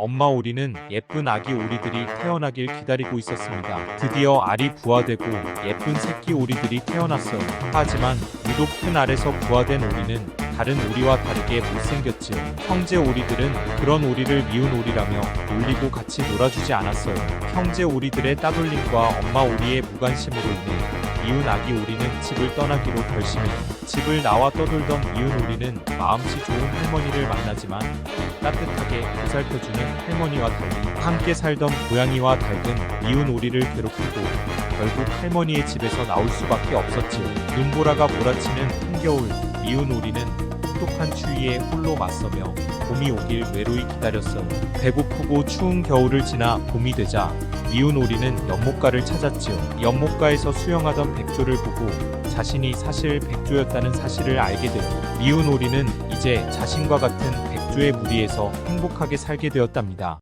엄마 오리는 예쁜 아기 오리들이 태어나길 기다리고 있었습니다. 드디어 알이 부화되고 예쁜 새끼 오리들이 태어났어요. 하지만 유독 큰 알에서 부화된 오리는 다른 오리와 다르게 못생겼지요. 형제 오리들은 그런 오리를 미운 오리라며 놀리고 같이 놀아주지 않았어요. 형제 오리들의 따돌림과 엄마 오리의 무관심으로 인해 미운 아기 오리는 집을 떠나기로 결심해요. 집을 나와 떠돌던 미운 오리는 마음씨 좋은 할머니를 만나지만 따뜻 하게 보살펴주는 할머니와 달리 함께 살던 고양이와 닭은 미운 오리를 괴롭히고 결국 할머니의 집에서 나올 수밖에 없었지요. 눈보라가 몰아치는 한겨울 미운 오리는 혹독한 추위에 홀로 맞서며 봄이 오길 외로이 기다렸어요. 배고프고 추운 겨울을 지나 봄이 되자 미운 오리는 연못가를 찾았지요. 연못가에서 수영하던 백조를 보고 자신이 사실 백조였다는 사실을 알게 되고 미운 오리는 이제 자신과 같은 백조의 무리에서 행복하게 살게 되었답니다.